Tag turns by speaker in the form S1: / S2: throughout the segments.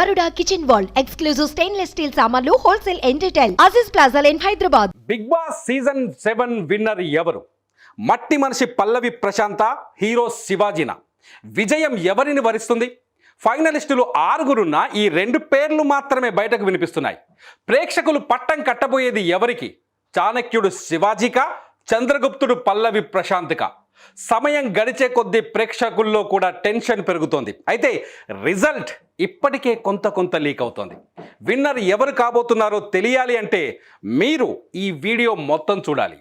S1: Garuda kitchen wall exclusive stainless steel సామాన్లు wholesale entertain Aziz plaza line Hyderabad.
S2: Bigg Boss season seven winner ఎవరు? మట్టి మనిషి పల్లవి ప్రశాంత hero శివాజీన? విజయం ఎవరిని వరిస్తుంది? ఫైనలిస్టులు ఆరుగురున్న ఈ రెండు పేర్లు మాత్రమే బయటకు వినిపిస్తున్నాయి. ప్రేక్షకులు పట్టం కట్టబోయేది ఎవరికి? చాణక్యుడు శివాజీక చంద్రగుప్తుడు పల్లవి ప్రశాంతిక? సమయం గడిచే కొద్దీ ప్రేక్షకుల్లో కూడా టెన్షన్ పెరుగుతోంది. అయితే రిజల్ట్ ఇప్పటికే కొంత కొంత లీక్ అవుతోంది. విన్నర్ ఎవరు కాబోతున్నారో తెలియాలి అంటే మీరు ఈ వీడియో మొత్తం చూడాలి.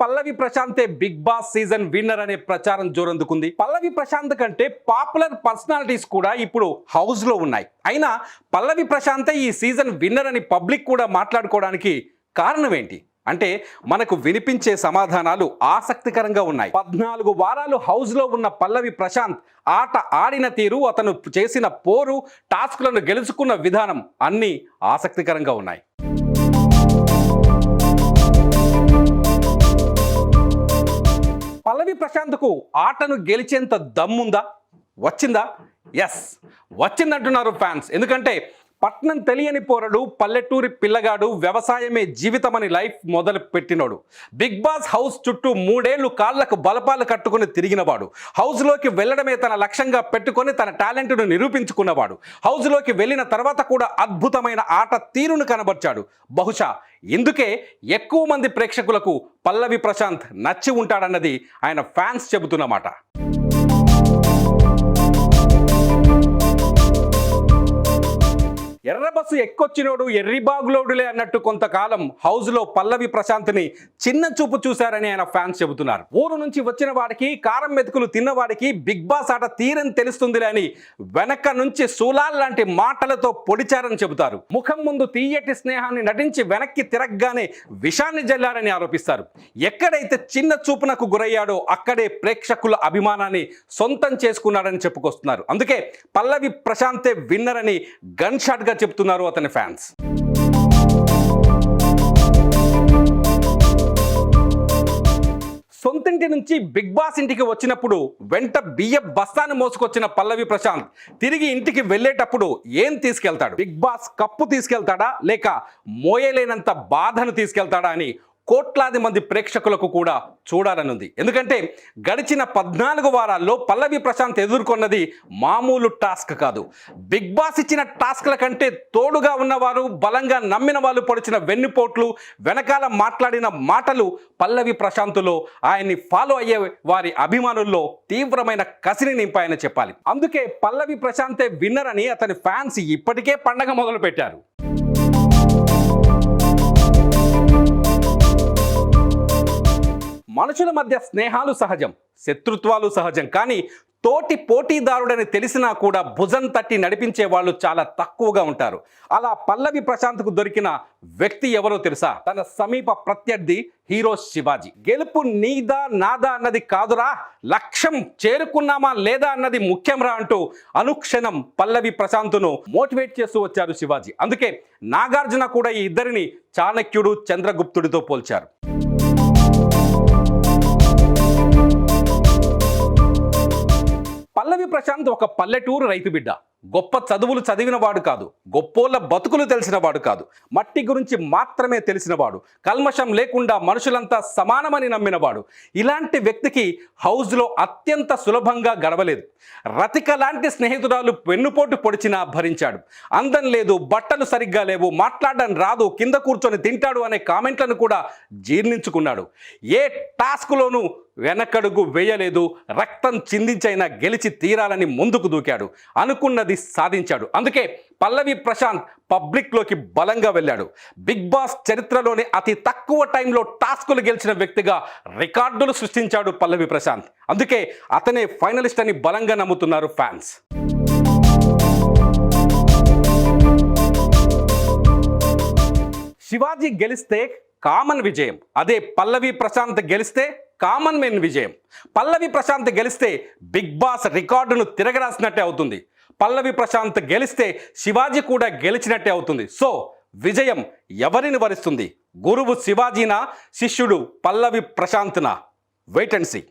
S2: పల్లవి ప్రశాంతే బిగ్ బాస్ సీజన్ విన్నర్ అనే ప్రచారం జోరందుకుంది. పల్లవి ప్రశాంత్ కంటే పాపులర్ పర్సనాలిటీస్ కూడా ఇప్పుడు హౌస్లో ఉన్నాయి. అయినా పల్లవి ప్రశాంతే ఈ సీజన్ విన్నర్ అని పబ్లిక్ కూడా మాట్లాడుకోవడానికి కారణం ఏంటి అంటే మనకు వినిపించే సమాధానాలు ఆసక్తికరంగా ఉన్నాయి. పద్నాలుగు వారాలు హౌస్లో ఉన్న పల్లవి ప్రశాంత్ ఆట ఆడిన తీరు అతను చేసిన పోరు టాస్క్లను గెలుచుకున్న విధానం అన్నీ ఆసక్తికరంగా ఉన్నాయి. పల్లవి ప్రశాంత్కు ఆటను గెలిచేంత దమ్ముందా? వచ్చిందా? ఎస్ వచ్చిందంటున్నారు ఫ్యాన్స్ ఎందుకంటే పట్నం తెలియని పోరడు పల్లెటూరి పిల్లగాడు వ్యవసాయమే జీవితమని లైఫ్ మొదలు పెట్టినోడు. బిగ్ బాస్ హౌస్ చుట్టూ మూడేళ్ళు కాళ్ళకు బలపాలు కట్టుకుని తిరిగినవాడు. హౌస్లోకి వెళ్ళడమే తన లక్ష్యంగా పెట్టుకొని తన టాలెంట్ను నిరూపించుకున్నవాడు. హౌస్లోకి వెళ్ళిన తర్వాత కూడా అద్భుతమైన ఆట తీరును కనబర్చాడు. బహుశా ఇందుకే ఎక్కువ మంది ప్రేక్షకులకు పల్లవి ప్రశాంత్ నచ్చి ఉంటాడన్నది ఆయన ఫ్యాన్స్ చెబుతున్నమాట ఎర్ర బస్సు ఎక్కొచ్చినోడు ఎర్రిబాగులోడులే అన్నట్టు కొంతకాలం హౌస్లో పల్లవి ప్రశాంత్ని చిన్న చూపు చూశారని ఆయన ఫ్యాన్స్ చెబుతున్నారు. ఊరు నుంచి వచ్చిన వాడికి కారం మెతుకులు తిన్నవాడికి బిగ్ బాస్ ఆట తీరని తెలుస్తుందిలే అని వెనక నుంచి సూలాల్ లాంటి మాటలతో పొడిచారని చెబుతారు. ముఖం ముందు తీయటి స్నేహాన్ని నటించి వెనక్కి తిరగగానే విషాన్ని జల్లారని ఆరోపిస్తారు. ఎక్కడైతే చిన్న చూపునకు గురయ్యాడో అక్కడే ప్రేక్షకుల అభిమానాన్ని సొంతం చేసుకున్నాడని చెప్పుకొస్తున్నారు. అందుకే పల్లవి ప్రశాంతే విన్నర్ అని గన్ షాట్గా చెప్తున్నారు అతని ఫ్యాన్స్. సొంతింటి నుంచి బిగ్ బాస్ ఇంటికి వచ్చినప్పుడు వెంట బియ్య బస్తాను మోసుకొచ్చిన పల్లవి ప్రశాంత్ తిరిగి ఇంటికి వెళ్ళేటప్పుడు ఏం తీసుకెళ్తాడు? బిగ్ బాస్ కప్పు తీసుకెళ్తాడా? లేక మోయలేనంత బాధను తీసుకెళ్తాడా అని కోట్లాది మంది ప్రేక్షకులకు కూడా చూడాలనుంది. ఎందుకంటే గడిచిన పద్నాలుగు వారాల్లో పల్లవి ప్రశాంత్ ఎదుర్కొన్నది మామూలు టాస్క్ కాదు. బిగ్ బాస్ ఇచ్చిన టాస్క్ల కంటే తోడుగా ఉన్నవారు బలంగా నమ్మిన వాళ్ళు పొడిచిన వెన్నుపోట్లు వెనకాల మాట్లాడిన మాటలు పల్లవి ప్రశాంతులో ఆయన్ని ఫాలో అయ్యే వారి అభిమానుల్లో తీవ్రమైన కసిని నింపాయని చెప్పాలి. అందుకే పల్లవి ప్రశాంతే విన్నర్ అని అతని ఫ్యాన్స్ ఇప్పటికే పండగ మొదలుపెట్టారు. మనుషుల మధ్య స్నేహాలు సహజం శత్రుత్వాలు సహజం కానీ తోటి పోటీదారుడని తెలిసినా కూడా భుజం తట్టి నడిపించే వాళ్ళు చాలా తక్కువగా ఉంటారు. అలా పల్లవి ప్రశాంత్కు దొరికిన వ్యక్తి ఎవరో తెలుసా? తన సమీప ప్రత్యర్థి హీరో శివాజీ. గెలుపు నీదా నాదా అన్నది కాదురా లక్ష్యం చేరుకున్నామా లేదా అన్నది ముఖ్యంరా అంటూ అనుక్షణం పల్లవి ప్రశాంత్ను మోటివేట్ చేస్తూ వచ్చారు శివాజీ. అందుకే నాగార్జున కూడా ఈ ఇద్దరిని చాణక్యుడు చంద్రగుప్తుడితో పోల్చారు. ప్రశాంత్ ఒక పల్లెటూరు రైతు బిడ్డ. గొప్ప చదువులు చదివిన వాడు కాదు. గొప్పోళ్ళ బతుకులు తెలిసిన వాడు కాదు. మట్టి గురించి మాత్రమే తెలిసినవాడు. కల్మషం లేకుండా మనుషులంతా సమానమని నమ్మినవాడు. ఇలాంటి వ్యక్తికి హౌస్లో అత్యంత సులభంగా గడవలేదు. రతిక లాంటి స్నేహితురాలు వెన్నుపోటు పొడిచినా భరించాడు. అందం లేదు బట్టలు సరిగ్గా లేవు మాట్లాడడం రాదు కింద కూర్చొని తింటాడు అనే కామెంట్లను కూడా జీర్ణించుకున్నాడు. ఏ టాస్క్లోనూ వెనకడుగు వేయలేదు రక్తం చిందించైనా గెలిచి తీరాలని ముందుకు దూకాడు. అనుకున్నది సాధించాడు. అందుకే పల్లవి ప్రశాంత్ పబ్లిక్లోకి బలంగా వెళ్ళాడు. బిగ్ బాస్ చరిత్రలోని అతి తక్కువ టైంలో టాస్కులు గెలిచిన వ్యక్తిగా రికార్డులు సృష్టించాడు పల్లవి ప్రశాంత్. అందుకే అతనే ఫైనలిస్ట్ అని బలంగా నమ్ముతున్నారు ఫ్యాన్స్. శివాజీ గెలిస్తే కామన్ విజయం. అదే పల్లవి ప్రశాంత్ గెలిస్తే కామన్ మెన్ విజయం. పల్లవి ప్రశాంత్ గెలిస్తే బిగ్ బాస్ రికార్డును తిరగరాసినట్టే అవుతుంది. పల్లవి ప్రశాంత్ గెలిస్తే శివాజీ కూడా గెలిచినట్టే అవుతుంది. సో విజయం ఎవరిని వరిస్తుంది? గురువు శివాజీనా శిష్యుడు పల్లవి ప్రశాంత్నా? Wait and see